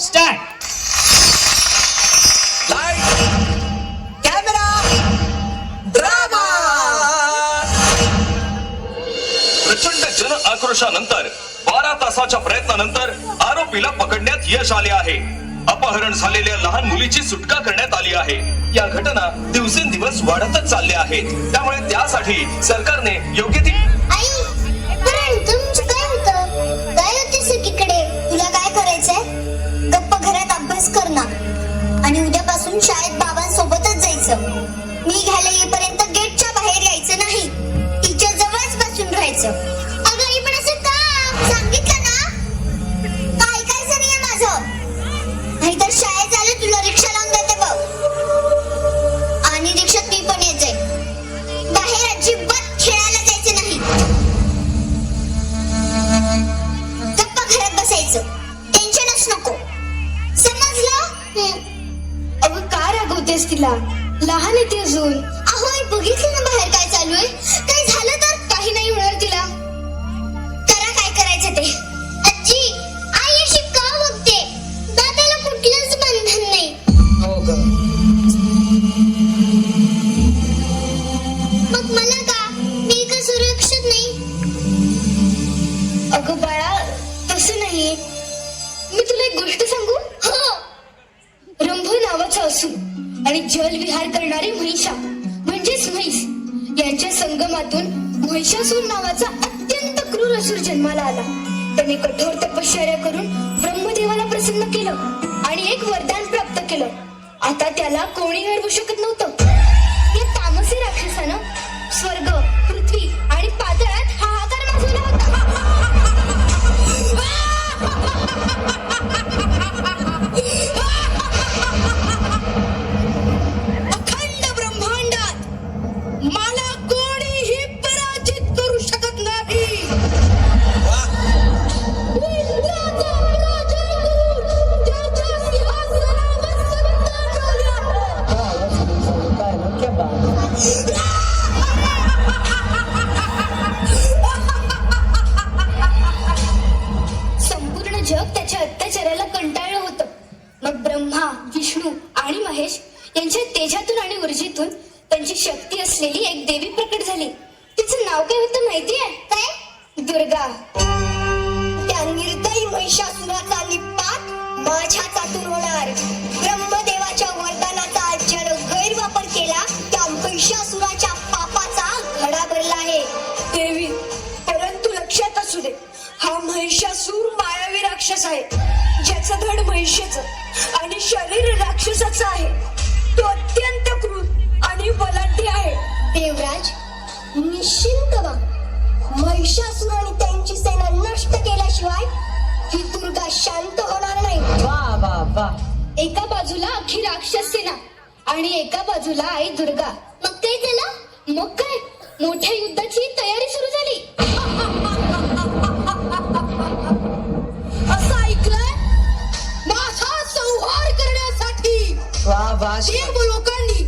Start camera drama प्रचंड जन आक्रोशानंतर बारा तासाच्या प्रयत्नानंतर आरोपीला पकडण्यात यश आले आहे. अपहरण झालेल्या लहान मुलीची सुटका करण्यात आली आहे. या घटना दिवसेंदिवस वाढतच चालल्या आहेत. त्यामुळे त्यासाठी सरकारने योग्य ती आणि उद्यापासून शाळेत बाबांसोबतच जायचं. मी घ्यायला येईपर्यंत अजून अहो बघितलं ना बाहेर काय चालू आहे. काय झालं तर? काही नाही होणार तिला. करा काय करायचं ते. आजी आई अशी का बघते? दादाला कुठलंच बंधन नाही. हो ग मग मला का? मी का सुरक्षित नाही? अगं बाळा तसं नाही मी तुला एक गोष्ट सांगू? हो. रंभू नावाचा असू आणि जल विहार करणारी महिषा म्हणजेच म्हैस यांच्या संगमातून महिषासूर नावाचा अत्यंत क्रूर असुर जन्माला आला. त्याने कठोर तपश्चर्या करून ब्रह्मदेवाला प्रसन्न केलं आणि एक वरदान प्राप्त केलं. आता त्याला कोणी हरवू शकत नव्हतं. आणि त्यांची शक्ती असलेली एक देवी प्रकट झाली. तिचं नाव काय होतं माहितीये? काय? दुर्गा. त्या निर्दयी महिषासुराचा निपात माझ्या चातून होणार. ब्रह्मदेवाच्या वरदानाचा ज्यानं गैरवापर केला त्या महिषासुराच्या पापाचा घडा भरला आहे. देवी परंतु लक्षात असू दे. हा महिषासूर मायावी राक्षस आहे. ज्याचं धड महिषेच आणि शरीर राक्षसाचं आहे. तो अत्यंत बलाढ्य आहे. देवराज निश्चिंत व्हा महिषासुर आणि त्यांची सेना नष्ट केल्याशिवाय ही दुर्गा शांत होणार नाही. वा वा वा. एका बाजूला अख्खी राक्षस सेना आणि एका बाजूला आई दुर्गा. मग काय झालं मग काय? मोठ्या युद्धाची तयारी सुरू झाली. असं ऐकलंय? माझा संहार करण्यासाठी वा वा लोकांनी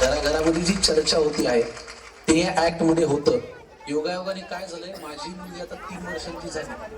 घराघरामध्ये जी चर्चा होती आहे ते ऍक्टमध्ये होतं. योगायोगाने काय झालंय? माझी मुलगी आता तीन वर्षांची झाली.